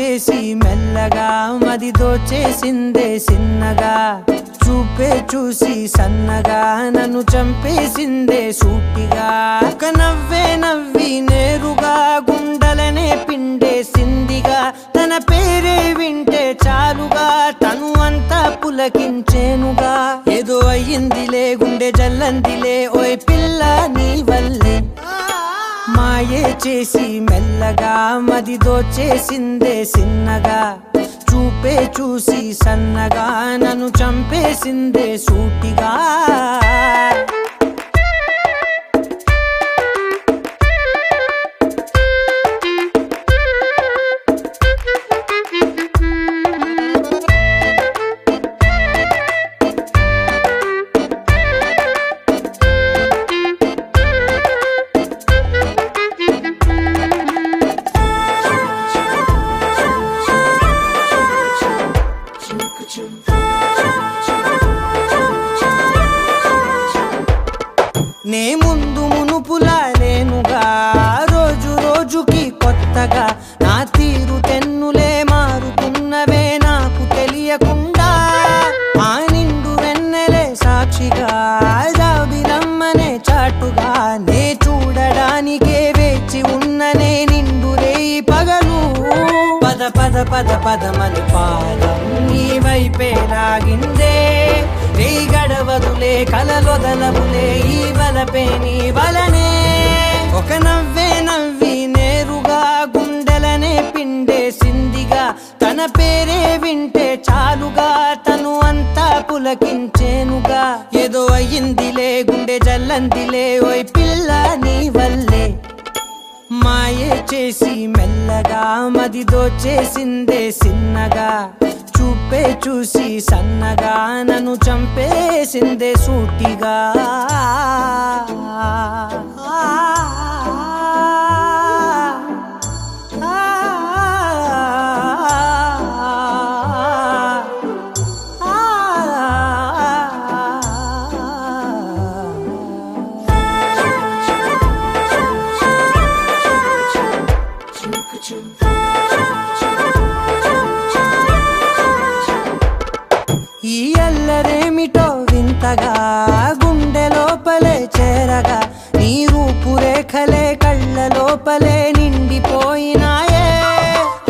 చేసి మెల్లగా మది దోచేసిందే సిన్నగా. చూపే చూసి సన్నగా నన్ను చంపేసిందే సూటిగా. ఒక నవ్వే నవ్వి నేరుగా గుండెలనే పిండేసిందిగా తన పేరే వింటే చాలుగా తను అంతా పులకించేనుగా. ఏదో అయ్యిందిలే గుండె జల్లందిలే ఓయ్ పిల్ల నీ వల్ల. మాయే చేసి మెల్లగా మది దోచేసిందే సిన్నగా. చూపే చూసి సన్నగా నన్ను చంపేసిందే సూటిగా. సాక్షిగా జాబిలమ్మనే చాటుగా నే చూడడానికే వేచి ఉన్ననే నిండు రేయి పగలు. పద పద పద పదమని పాదం నీ వైపే లాగిందే. నీ గడవదులే కలలొదలవులే ఈ వలపే నీ వలనే. ఒక నవ్వే నవ్వి నేరుగా గుండెలనే పిండేసిందిగా తన పేరే వింటే చాలుగా తను అంతా పులకించేనుగా చేసిందే సిన్నగా చూపే చూసి సన్నగా నన్ను చంపేసిందే సూటిగా. చేరగా గుండె లోపలే చేరగా నీ రూపురేఖలే కళ్ళ లోపలే నిండిపోయినాయే.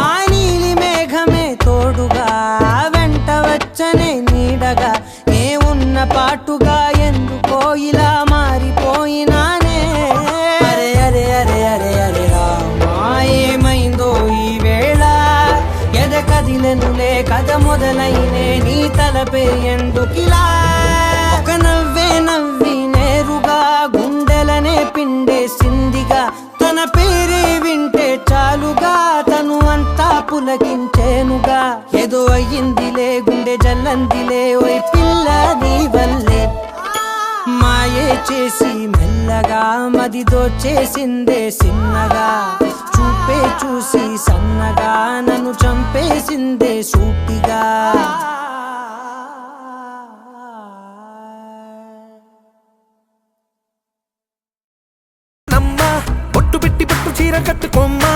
ఆ నీలి మేఘమే తోడుగా వెంట వచ్చనే నీడగా ఏ ఉన్న పాటుగా ఎందుకో ఇలా మారిపోయినానే. అరే అరే అరే అరే అరే రామా ఏమైందో ఈ వేళ? ఎద కదిలెనులే కథ మొదలైనే నీ తలపే ఎందుకిలా గుండె ఓయ్ పిల్ల నీ వల్లే మాయే చేసి మెల్లగా మది దోచేసిందే సిన్నగా చూపే చూసి సన్నగా నన్ను చంపేసిందే సూటిగా. నమ్మా పెట్టి పట్టు చీర కట్టుకోమ్మా.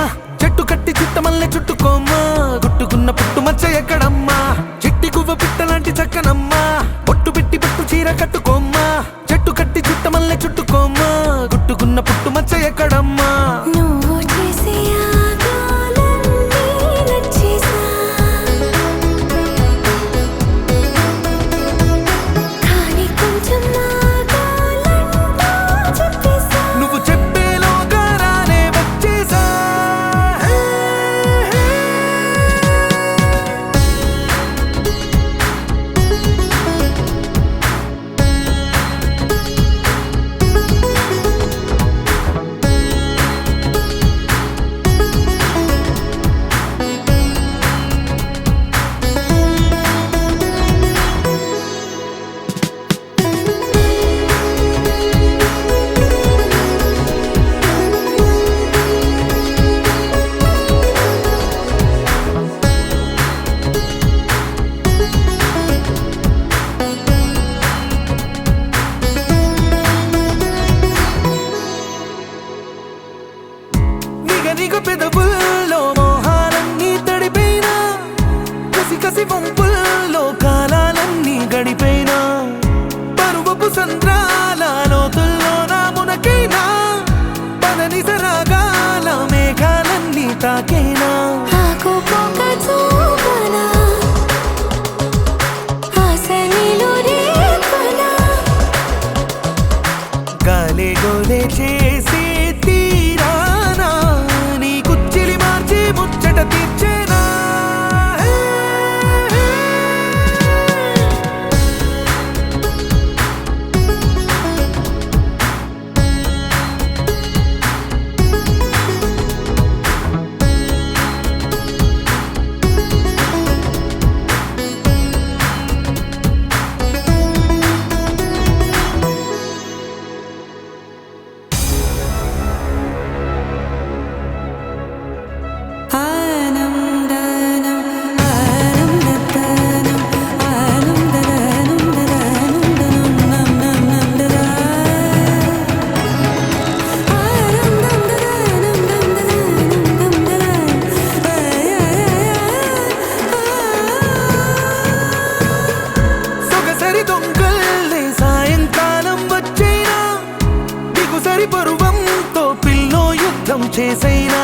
मुझे सही ना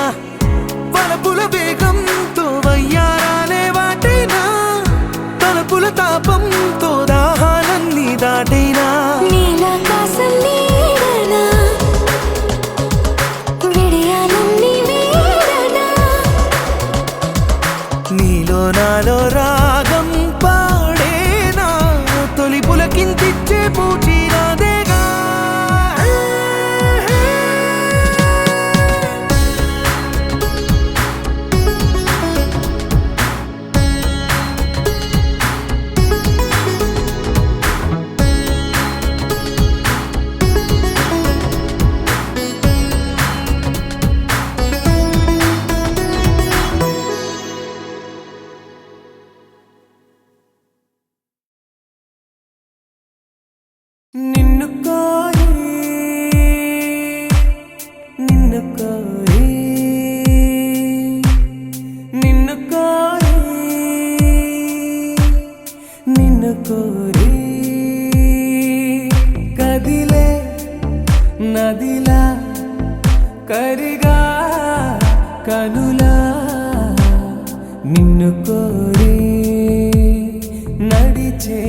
నిన్ను కోరి నిన్ను కోరి నిన్ను కోరి నిన్ను కోరి కదిలే నదిలా కరిగా కనులా నిన్ను కోరి నడిచే